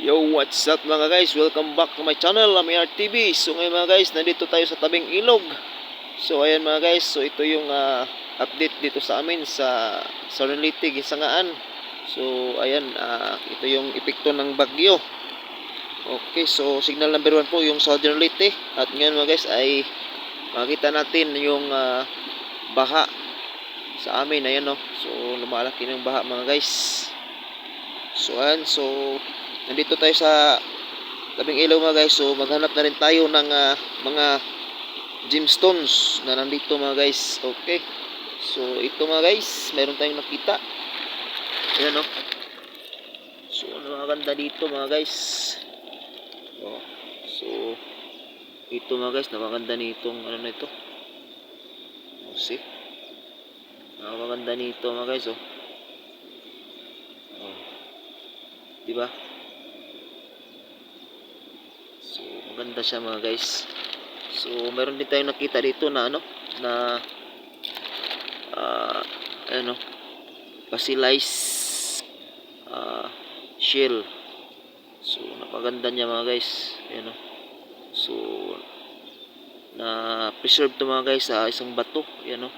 Yo, what's up mga guys? Welcome back to my channel, Amiar TV. So ngayon mga guys, nandito tayo sa tabing ilog. So ayan mga guys, so ito yung ah, update dito sa amin sa Leyte, Gisangaan. So ayan, ah, ito yung epekto ng bagyo. Okay, so signal number 1 po yung Southern. At ngayon mga guys ay makita natin yung ah, baha sa amin. Ayan no. So lumalaki ng baha mga guys. So ayan, so nandito tayo sa tabing ilaw mga guys. So maghanap na rin tayo ng ah, mga gemstones na nandito mga guys. Okay. So ito mga guys, meron tayong nakita. Ayan no. So ano maganda dito mga guys. Oh. So ito mga guys, napakaganda nitong ano na ito. Oh, see? Napakaganda nito mga guys oh. Oh. Di ba? So, maganda siya mga guys. So, meron din tayong nakita dito na ano, na ah, ano, basiliced ah, shell. So, napaganda niya mga guys. Ayan o. So, na preserve to mga guys sa isang bato. Ayan o.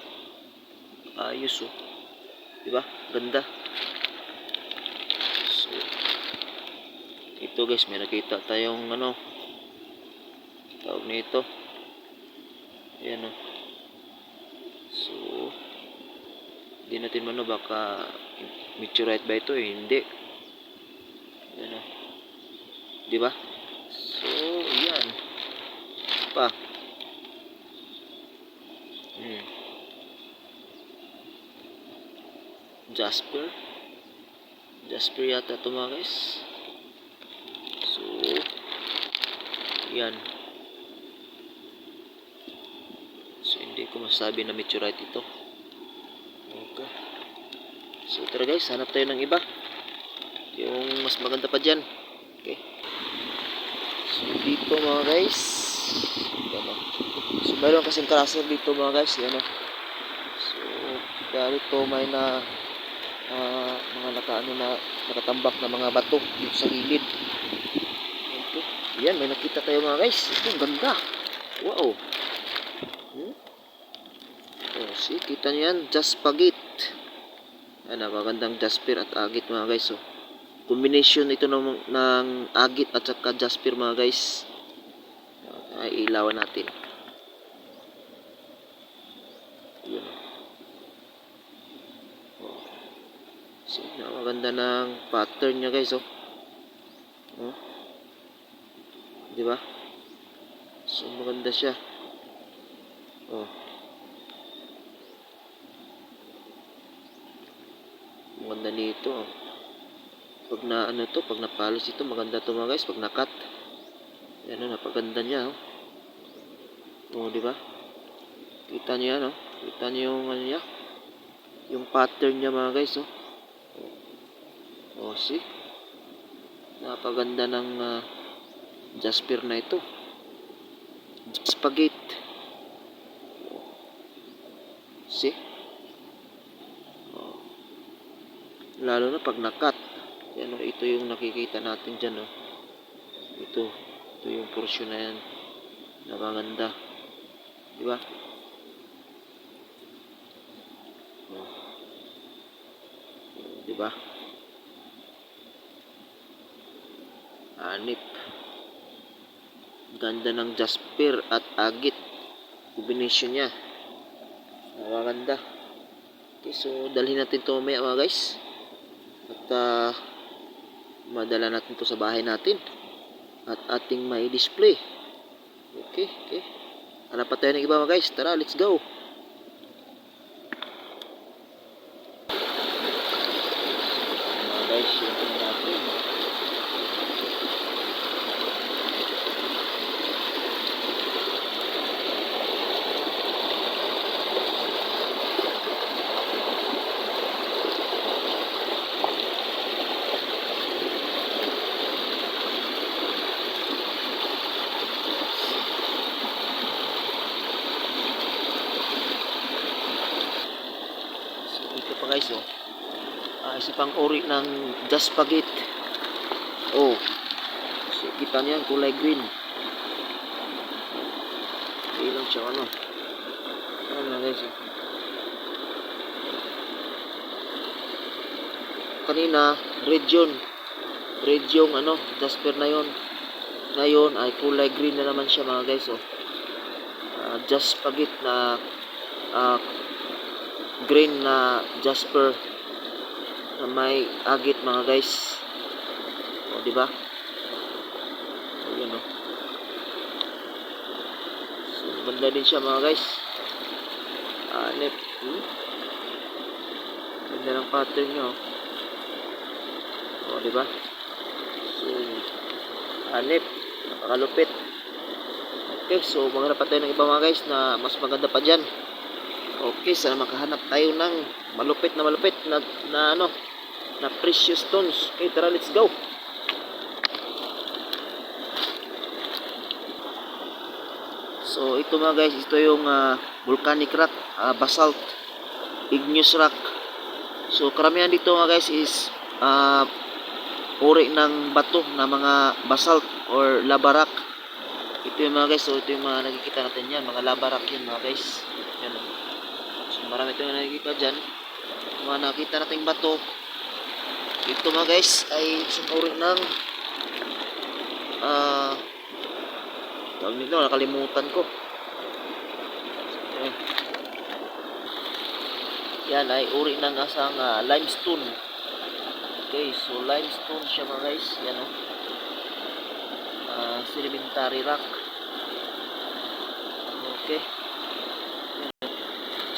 Ayos o. Diba? Ganda. So, ito guys, may nakita tayong ano, tawag nito. Ayan o. So, hindi natin mano baka meteorite ba ito eh? Hindi. Ayan o. Di ba? So, yan. Pa. Hmm. Jasper. Jasper yata ito mga guys. So, yan. So, hindi ko masabi na meteorite ito. Okay. So, tara guys, hanap tayo ng iba. Yung mas maganda pa dyan. Okay. So, dito mga guys. Yan o. So, meron kasing cluster dito mga guys. Yan o. So, kaya ito may na ah, mga nakaano na nakatambak na mga bato dito sa gilid. Okay. Yan, may nakita tayo mga guys. Ito, ganda. Wow. See, kita niyo yan, Jaspagit. Yan, napakagandang Jasper at Agit mga guys. Oh. Combination ito ng, ng Agit at saka Jasper mga guys. Ay, ilawan natin. Yun. Oh. See, napakaganda ng pattern niya guys. Oh. Oh. Di ba? So, maganda siya. Oh. Maganda nito. Pag na ano to, pag napalos ito, maganda to mga guys. Pag nakat. Yan oh, napaganda niya. Oh, oh di ba? Kita niyo yan, oh. Kita niyo yung ano niya. Yung pattern niya mga guys, oh. Oh, see? Napaganda ng ah, Jasper na ito. Spaghetti. See? Oh. Lalo na pag nakat. Yan, oh, ito yung nakikita natin dyan, oh. Ito. Ito yung portion na yan. Napaganda. Di ba? Oh. Di ba? Anip. Ganda ng Jasper at Agit. Combination niya. Napakaganda. Okay, so dalhin natin to mamaya mga guys. Ah, madala natin to sa bahay natin. At ating may display. Okay, okay. Hanap pa tayo ng iba mga guys. Tara, let's go. Mga guys, yun na natin. So, ito pa Ah, isa pang uri ng Jaspagit. Oh. Kita niyo yan, kulay green. Ilang siya ano. Ayan mga guys. oh. Kanina, red yun. Red yung ano, Jasper na yun. Ngayon ay kulay green na naman siya mga guys. Oh. Ah, just pagit na ah, green na Jasper na may agit mga guys. O, di ba? So, yun, oh. So, banda din siya mga guys. Anip. Hmm? Ganda ng pattern niya, oh. O, di ba? So, anip. Napakalupit. Okay, so maghanap pa tayo ng iba mga guys na mas maganda pa dyan. Okay, sana makahanap tayo ng malupit na malupit na, na ano, na precious stones. Okay, tara, let's go. So, ito mga guys, ito yung ah, volcanic rock, ah, basalt, igneous rock. So, karamihan dito mga guys is ah, uri ng bato na mga basalt or lava rock. Ito yung mga guys, so ito yung mga nakikita natin yan, mga lava rock yun mga guys. Yan. So, marami ito yung nakikita dyan. Mga nakita nating bato, ito mga guys ay isang ng ah tawag nito, nakalimutan ko. Ayan. Yan ay uri ng asang ah, limestone. Okay, so limestone siya mga guys. Yan o. Ah, sedimentary rock. Okay.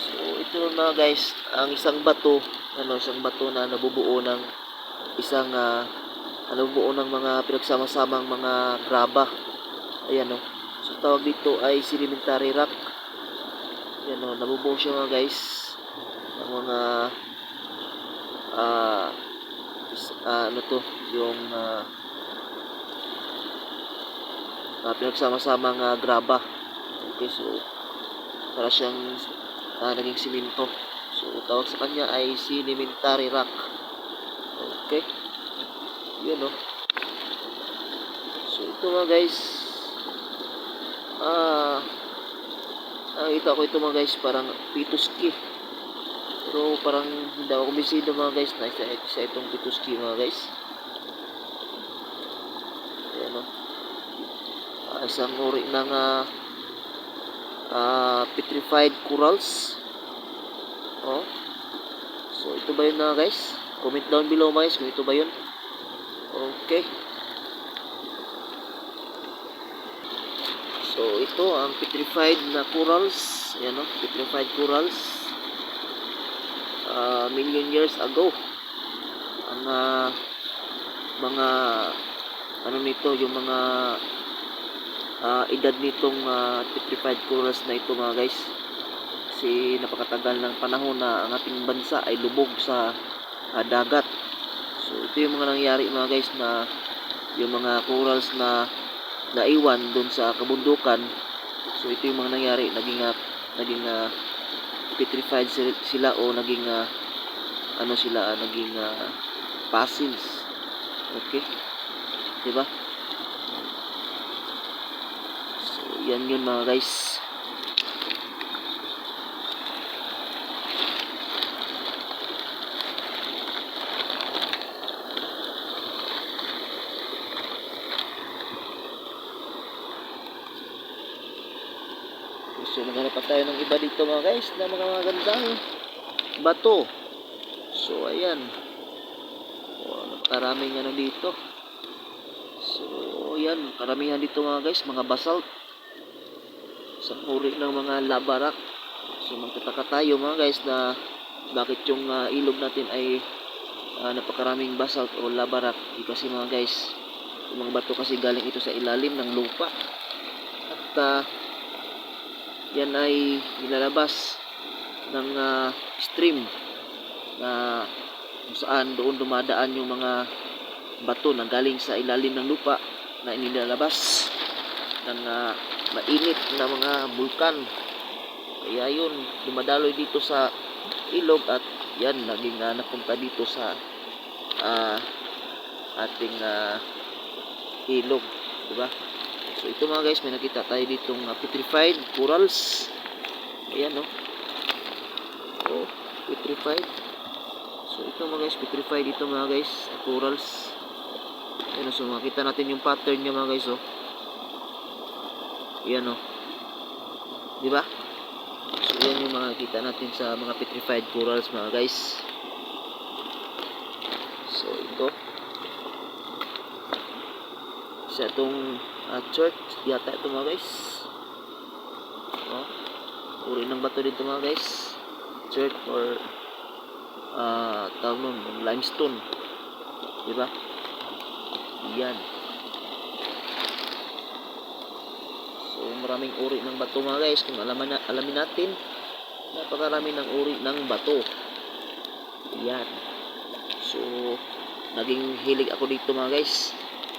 So ito mga guys, ang isang bato, ano, isang bato na nabubuo ng isang ah, nabubuo ng mga pinagsama-samang mga graba. Ayan o. So tawag dito ay sedimentary rock. Yan o, nabubuo siya mga guys ng mga is- ah, ano to, yung ah uh, pinagsama-samang ah, graba. Okay, so para siyang ah, naging simento. So tawag sa kanya ay sedimentary rock. Okay. Yun no. So ito mga guys. Ah nakita ko ito mga guys parang pituski. Pero parang hindi ako kumbisido mga guys na isa, isa itong pituski mga guys. Ayan no. Ah, isang uri ng ah, ah, petrified corals. Oh. So ito ba yun mga guys? Comment down below guys kung ito ba yun. Okay. So ito ang petrified na corals. Ayan no, petrified corals. Ah, million years ago. Ang ah, mga ano nito, yung mga ah, edad nitong petrified corals na ito mga guys. Kasi napakatagal ng panahon na ang ating bansa ay lubog sa ah, dagat. So ito yung mga nangyari mga guys na yung mga corals na naiwan doon sa kabundukan. So ito yung mga nangyari, naging ah, naging ah, petrified sil- sila o naging ah, ano sila, ah, naging ah, fossils. Okay? 'Di ba? So yan yun mga guys. So maghanap pa tayo ng iba dito mga guys na mga magandang bato. So ayan. Oh, napakaraming ano dito. So ayan, karamihan dito mga guys, mga basalt. Isang uri ng mga lava rock. So magtataka tayo mga guys na bakit yung ah, ilog natin ay ah, napakaraming basalt o lava rock. Di kasi mga guys, yung mga bato kasi galing ito sa ilalim ng lupa. At ah, yan ay nilalabas ng ah, stream na kung saan doon dumadaan yung mga bato na galing sa ilalim ng lupa na inilalabas ng ah, mainit na mga bulkan. Kaya yun, dumadaloy dito sa ilog at yan, naging ah, napunta dito sa ah, ating ah, ilog. Diba? So ito mga guys, may nakita tayo ditong uh, petrified corals. Ayan no. Oh, petrified. So ito mga guys, petrified ito mga guys, corals. Ayan, so makita natin yung pattern niya mga guys, oh. Ayan, oh. Di ba? So, yan yung makikita natin sa mga petrified corals mga guys. So, ito. Sa itong ah, church, yata ito mga guys. Oh. Uri ng bato dito mga guys. Church or ah tawag nun, limestone. Di ba? Yan. So, maraming uri ng bato mga guys. Kung alaman na, alamin natin, napakarami ng uri ng bato. Yan. So, naging hilig ako dito mga guys.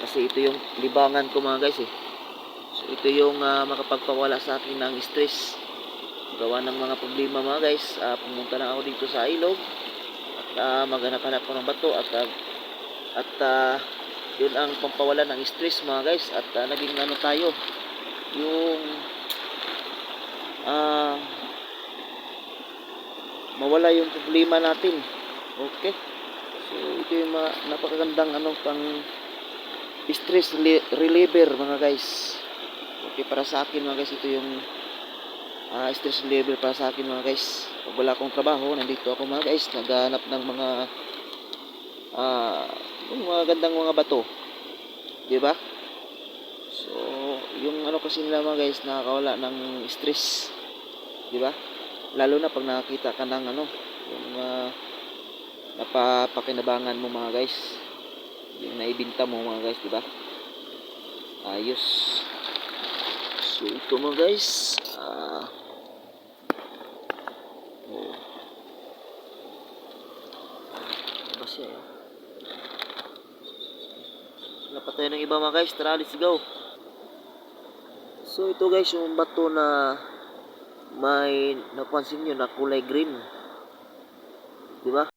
Kasi ito yung libangan ko mga guys eh. So, ito yung ah, makapagpawala sa akin ng stress. Gawa ng mga problema mga guys. ah, pumunta lang ako dito sa ilog. At ah, maghanap-hanap ko ng bato. At, ah, at ah, yun ang pampawala ng stress mga guys. At ah, naging ano tayo. Yung ah mawala yung problema natin. Okay. So ito yung mga napakagandang ano pang stress reli- reliever mga guys. Okay para sa akin mga guys ito yung ah, stress reliever para sa akin mga guys. Pag wala akong trabaho, nandito ako mga guys, naghahanap ng mga yung mga gandang mga bato. 'Di ba? So, yung ano kasi nila mga guys, nakakawala ng stress. 'Di ba? Lalo na pag nakakita ka ng ano, yung uh, napapakinabangan mo mga guys. Yung naibinta mo mga guys, 'di ba? Ayos. So, ito mga guys, ah oh. Ano siya eh? Wala pa tayo ng iba mga guys. Tara, let's go. So ito guys, yung bato na may napansin nyo na kulay green. Di ba?